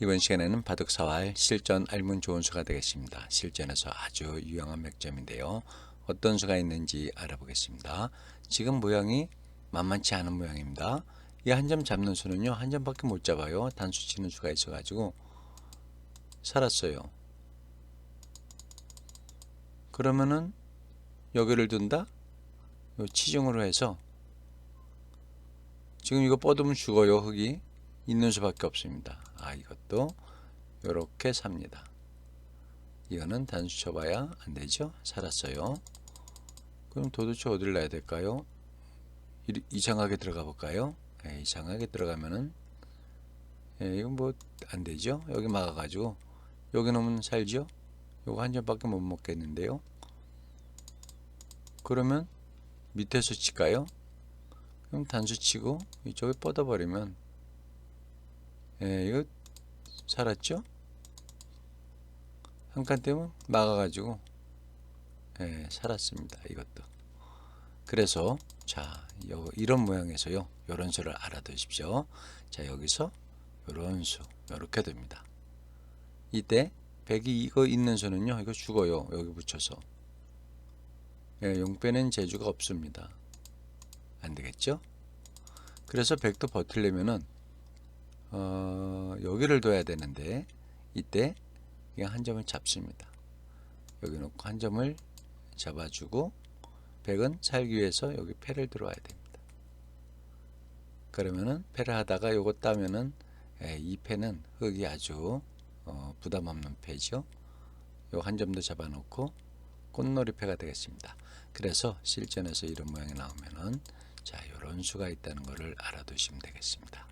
이번 시간에는 바둑사활 실전 알면 좋은 수가 되겠습니다. 실전에서 아주 유용한 맥점인데요. 어떤 수가 있는지 알아보겠습니다. 지금 모양이 만만치 않은 모양입니다. 이 한 점 잡는 수는요. 한 점밖에 못 잡아요. 단수 치는 수가 있어가지고 살았어요. 그러면은 여기를 둔다? 요 치중으로 해서 지금 이거 뻗으면 죽어요. 흙이 있는 수밖에 없습니다. 아 이것도 이렇게 삽니다. 이거는 단수 쳐봐야 안 되죠. 살았어요. 그럼 도대체 어디를 놔야 될까요? 이- 이상하게 들어가 볼까요? 예, 이상하게 들어가면은 예, 이건 뭐 안 되죠. 여기 막아가지고 여기 놓으면 살죠. 요거 한 점밖에 못 먹겠는데요. 그러면 밑에서 칠까요? 그럼 단수 치고 이쪽에 뻗어버리면 예, 이거 살았죠? 한 칸 때문에 막아가지고 예, 살았습니다. 이것도. 그래서 자 요, 이런 모양에서요. 요런 수를 알아두십시오. 자 여기서 요런 수 요렇게 됩니다. 이때 백이 이거 있는 수는요. 이거 죽어요. 여기 붙여서 예, 용 빼는 재주가 없습니다. 안 되겠죠? 그래서 백도 버틸려면은 어, 여기를 둬야 되는데 이때 그냥 한 점을 잡습니다. 여기 놓고 한 점을 잡아주고 백은 살기 위해서 여기 패를 들어와야 됩니다. 그러면은 패를 하다가 요거 따면은 예, 이 패는 흙이 아주 어, 부담 없는 패죠. 요 한점더 잡아놓고 꽃놀이 패가 되겠습니다. 그래서 실전에서 이런 모양이 나오면은 자 요런 수가 있다는 것을 알아두시면 되겠습니다.